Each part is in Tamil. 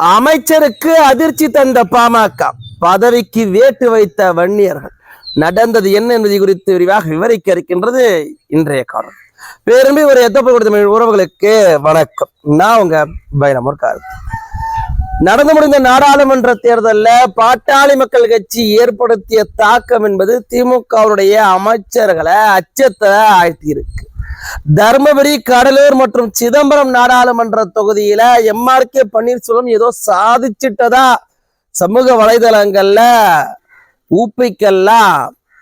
அமைச்சருக்கு அதிர்ச்சி தந்த பாமக. பதவிக்கு வேட்டு வைத்த வன்னியர்கள். நடந்தது என்ன என்பது குறித்து விரிவாக விவரிக்க இருக்கின்றது இன்றைய காலம் பேரும்பி ஒரு எத்தப்ப உறவுகளுக்கு வணக்கம். நான் உங்க பைரமூர் கார்த்தி நடந்து முடிந்த நாடாளுமன்ற தேர்தலில் பாட்டாளி மக்கள் கட்சி ஏற்படுத்திய தாக்கம் என்பது திமுகவுடைய அமைச்சர்களை அச்சத்தை ஆழ்த்தியிருக்கு. தர்மபுரி கடலூர் மற்றும் சிதம்பரம் நாடாளுமன்ற தொகுதியில எம்ஆர்கே பன்னீர்செல்வம் ஏதோ சாதிச்சிட்டதா சமூக வலைதளங்கள்ல ஊப்பிக்கெல்லாம்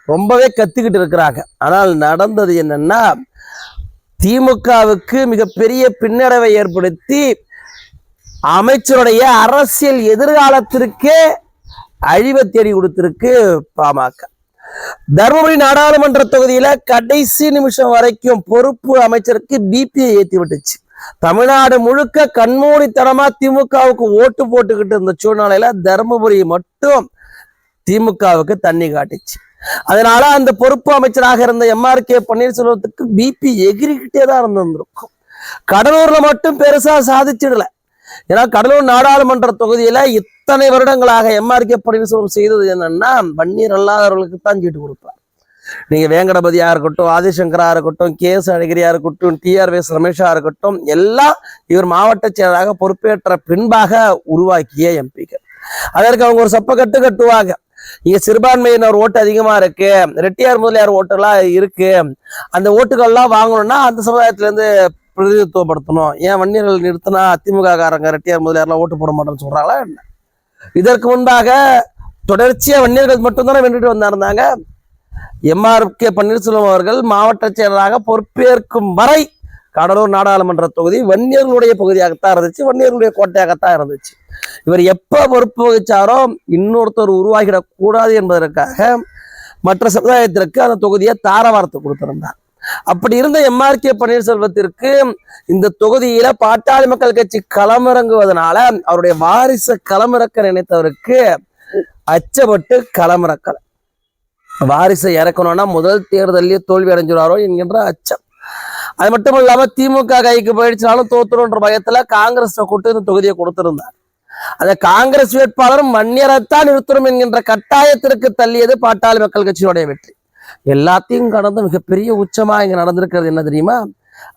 ரொம்பவே கத்திக்கிட்டு இருக்கிறாங்க. ஆனால் நடந்தது என்னன்னா திமுகவுக்கு மிகப்பெரிய பின்னடைவை ஏற்படுத்தி அமைச்சருடைய அரசியல் எதிர்காலத்திற்கே அழிவை தேடி கொடுத்திருக்கு பாமக. தருமபுரி நாடாளுமன்ற தொகுதியில கடைசி நிமிஷம் வரைக்கும் பொறுப்பு அமைச்சருக்கு பிபிஐ ஏத்தி விட்டுச்சு. தமிழ்நாடு முழுக்க கண்மூடித்தனமா திமுகவுக்கு ஓட்டு போட்டுக்கிட்டு இருந்த சூழ்நிலையில தருமபுரி மட்டும் திமுகவுக்கு தண்ணி காட்டுச்சு. அதனால அந்த பொறுப்பு அமைச்சராக இருந்த எம்ஆர் கே பன்னீர்செல்வத்துக்கு பிபி எகிரிக்கிட்டே தான் இருந்திருக்கும். கடலூர்ல மட்டும் பெருசா சாதிச்சிடல. ஏன்னா கடலூர் நாடாளுமன்ற தொகுதியில இத்தனை வருடங்களாக எம்ஆர்கே பன்னீர்செல்வம் செய்தது என்னன்னா வன்னீர் அல்லாதவர்களுக்கு தான் சீட்டு கொடுப்பார். நீங்க வேங்கடபதியா இருக்கட்டும் ஆதிசங்கரா இருக்கட்டும் கே எஸ் அழகிரியா இருக்கட்டும் டிஆர்எஸ் ரமேஷா இருக்கட்டும் எல்லாம் இவர் மாவட்ட செயலராக பொறுப்பேற்ற பின்பாக உருவாக்கிய எம்பிக்கள். அதற்கு அவங்க ஒரு சப்ப கட்டு கட்டுவாங்க. இங்க சிறுபான்மையினர் ஓட்டு அதிகமா இருக்கு ரெட்டியார் முதலியார் ஓட்டெல்லாம் இருக்கு. அந்த ஓட்டுகள்லாம் வாங்கணும்னா அந்த சமுதாயத்துல இருந்து பிரதிநிதித்துவப்படுத்தணும். ஏன் வன்னியர்கள் நிறுத்தினா அதிமுக காரங்க ரெட்டியார் முதலியார்லாம் ஓட்டு போட மாட்டேன்னு சொல்கிறாங்களா என்ன? இதற்கு முன்பாக தொடர்ச்சியாக வன்னியர்கள் மட்டும்தானே வென்றுட்டு வந்தாருந்தாங்க. எம்ஆர் கே பன்னீர்செல்வம் அவர்கள் மாவட்ட செயலராக பொறுப்பேற்கும் வரை கடலூர் நாடாளுமன்ற தொகுதி வன்னியர்களுடைய பகுதியாகத்தான் இருந்துச்சு வன்னியர்களுடைய கோட்டையாகத்தான் இருந்துச்சு. இவர் எப்போ பொறுப்பு வகிச்சாரோ இன்னொருத்தர் உருவாகிடக் கூடாது என்பதற்காக மற்ற சமுதாயத்திற்கு அந்த தொகுதியை தாரவாரத்தை கொடுத்திருந்தார். அப்படி இருந்த எம்ஆர் கே பன்னீர்செல்வத்திற்கு இந்த தொகுதியில பாட்டாளி மக்கள் கட்சி களமிறங்குவதனால அவருடைய வாரிச களமிறக்க நினைத்தவருக்கு அச்சப்பட்டு களமிறக்கல. வாரிசை இறக்கணும்னா முதல் தேர்தலிலே தோல்வி அடைஞ்சிடாரோ என்கின்ற அச்சம். அது மட்டும் இல்லாம திமுக கைக்கு போயிடுச்சாலும் தோத்துருன்ற பயத்துல காங்கிரஸ் கூட்டு இந்த தொகுதியை கொடுத்திருந்தார். அந்த காங்கிரஸ் வேட்பாளர் மன்னியரைத்தான் நிறுத்தணும் என்கின்ற கட்டாயத்திற்கு தள்ளியது பாட்டாளி மக்கள் கட்சியினுடைய வெற்றி. எல்லாத்தையும் கடந்து மிகப்பெரிய உச்சமா இங்க நடந்திருக்கிறது என்ன தெரியுமா?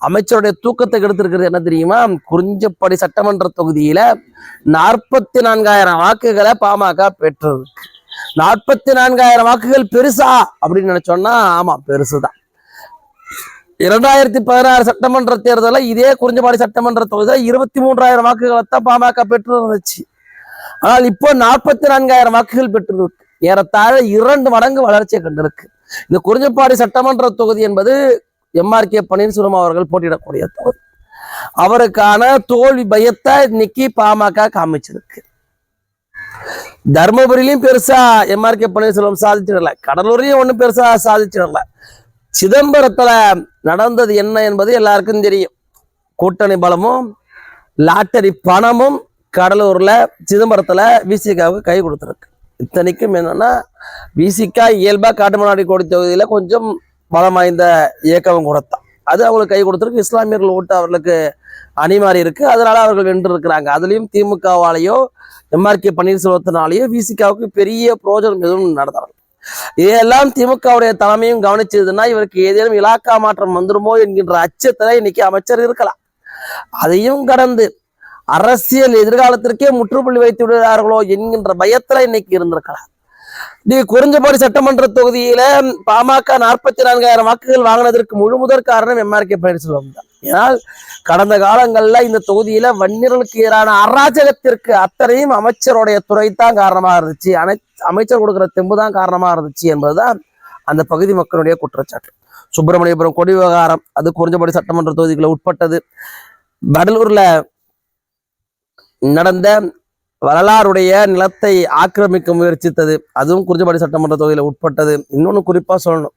அமைச்சருடைய தூக்கத்தை கெடுத்திருக்கிறது என்ன தெரியுமா? குறிஞ்சப்படி சட்டமன்ற தொகுதியில நாற்பத்தி நான்காயிரம் வாக்குகளை பாமக பெற்றிருக்கு. நாற்பத்தி நான்காயிரம் வாக்குகள் பெருசா அப்படின்னு நினைச்சோம்னா ஆமா பெருசுதான். இரண்டாயிரத்தி பதினாறு சட்டமன்ற தேர்தலில் இதே குறிஞ்சபாடி சட்டமன்ற தொகுதியில் இருபத்தி மூன்றாயிரம் வாக்குகளை தான் பாமக பெற்று இருந்துச்சு ஆனால் இப்போ நாற்பத்தி நான்காயிரம் வாக்குகள் பெற்றிருக்கு. ஏறத்தாழ இரண்டு மடங்கு வளர்ச்சியை கண்டிருக்கு. இந்த குறிஞ்சப்பாடி சட்டமன்ற தொகுதி என்பது எம்ஆர் கே பன்னீர்செல்வம் அவர்கள் போட்டியிடக்கூடிய தொகுதி. அவருக்கான தோல்வி பயத்தை இன்னைக்கு பாமக காமிச்சிருக்கு. தர்மபுரியிலையும் பெருசா எம்ஆர் கே பன்னீர்செல்வம் சாதிச்சிடல. கடலூர்லயும் ஒண்ணும் பெருசா சாதிச்சிடல. சிதம்பரத்துல நடந்தது என்ன என்பது எல்லாருக்கும் தெரியும். கூட்டணி பலமும் லாட்டரி பணமும் கடலூர்ல சிதம்பரத்துல விசிகாவுக்கு கை கொடுத்துருக்கு. இத்தனைக்கும் என்னன்னா விசிக்கா இயல்பா காட்டுமனாடி கோடி தொகுதியில கொஞ்சம் பலம் வாய்ந்த இயக்கம் கொடுத்தான். அது அவங்களுக்கு கை கொடுத்துருக்கு. இஸ்லாமியர்கள் ஓட்டு அவர்களுக்கு அணிமாறி இருக்கு. அதனால அவர்கள் வென்று இருக்கிறாங்க அதுலயும் திமுகவாலேயோ எம்ஆர்கே பன்னீர்செல்வத்தினாலேயோ விசிகாவுக்கு பெரிய பிரோஜனம் எதுவும் நடத்தலாம் இதையெல்லாம் திமுகவுடைய தலைமையும் கவனிச்சதுன்னா இவருக்கு ஏதேனும் இலாக்கா மாற்றம் வந்துருமோ என்கின்ற அச்சத்துல இன்னைக்கு அமைச்சர் இருக்கலாம். அதையும் கடந்து அரசியல் எதிர்காலத்திற்கே முற்றுப்புள்ளி வைத்து விடுகிறார்களோ என்கின்ற பயத்துல இன்னைக்கு இருந்திருக்கலாம். நீ குறிஞ்சபாடி சட்டமன்ற தொகுதியில பாமக நாற்பத்தி நான்காயிரம் வாக்குகள் வாங்கினதற்கு முழு முதற் காரணம் எம்ஆர்கே பன்னீர்செல்வம் தான். ஏனால் கடந்த காலங்கள்ல இந்த தொகுதியில வன்னியர்களுக்கு எதிரான அராஜகத்திற்கு அத்தனையும் அமைச்சருடைய துறை தான் காரணமா இருந்துச்சு. அனை அமைச்சர் கொடுக்கிற தெம்பு தான் காரணமா இருந்துச்சு என்பதுதான் அந்த பகுதி மக்களுடைய குற்றச்சாட்டு. சுப்பிரமணியபுரம் கொடி விவகாரம் அது குறிஞ்சபாடி சட்டமன்ற தொகுதிகளை உட்பட்டது. வடலூர்ல நடந்த வரலாறுடைய நிலத்தை ஆக்கிரமிக்க முயற்சித்தது. அதுவும் குறிஞ்சபாடி சட்டமன்ற தொகுதியில் உட்பட்டது. இன்னொன்னு குறிப்பாக சொல்லணும்.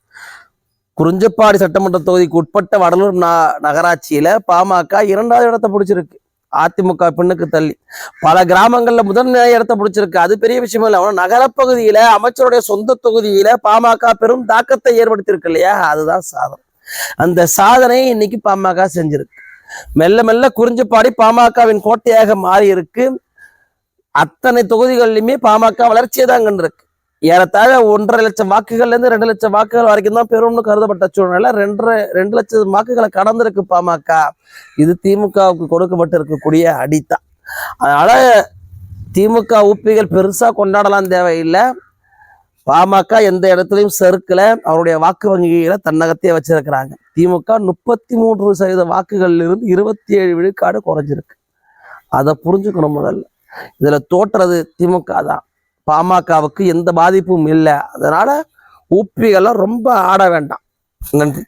குறிஞ்சப்பாடி சட்டமன்ற தொகுதிக்கு உட்பட்ட வடலூர் நா நகராட்சியில பாமக இரண்டாவது இடத்தை பிடிச்சிருக்கு. அதிமுக பின்னுக்கு தள்ளி. பல கிராமங்கள்ல முதன்மை இடத்தை பிடிச்சிருக்கு. அது பெரிய விஷயம் இல்லை. ஆனால் நகரப்பகுதியில அமைச்சருடைய சொந்த தொகுதியில பாமக பெரும் தாக்கத்தை ஏற்படுத்தியிருக்கு இல்லையா? அதுதான் சாதனை. அந்த சாதனையை இன்னைக்கு பாமக செஞ்சிருக்கு. மெல்ல மெல்ல குறிஞ்சிப்பாடி பாமகவின் கோட்டையாக மாறி இருக்கு. அத்தனை தொகுதிகளிலுமே பாமக வளர்ச்சியை தான் கண்டிருக்கு. ஏறத்தாழ ஒன்றரை லட்சம் வாக்குகள்ல இருந்து ரெண்டு லட்சம் வாக்குகள் வரைக்கும் தான் பெரும்னு கருதப்பட்ட சூழ்நிலை ரெண்டரை ரெண்டு லட்சம் வாக்குகளை கடந்திருக்கு பாமக. இது திமுகவுக்கு கொடுக்கப்பட்டு இருக்கக்கூடிய அடித்தான் அதனால திமுக ஊப்பிகள் பெருசா கொண்டாடலாம் தேவையில்லை. பாமக எந்த இடத்துலையும் செருக்கல. அவருடைய வாக்கு வங்கிகளை தன்னகத்தையே வச்சிருக்கிறாங்க. திமுக முப்பத்தி மூன்று சதவீத வாக்குகள்ல இருந்து இருபத்தி ஏழு விழுக்காடு குறைஞ்சிருக்கு. அதை புரிஞ்சுக்கணும் முதல்ல. இதுல தோற்றது திமுக தான். பாமகவுக்கு எந்த பாதிப்பும் இல்லை. அதனால உப்பிகளை ரொம்ப ஆட வேண்டாம். நன்றி.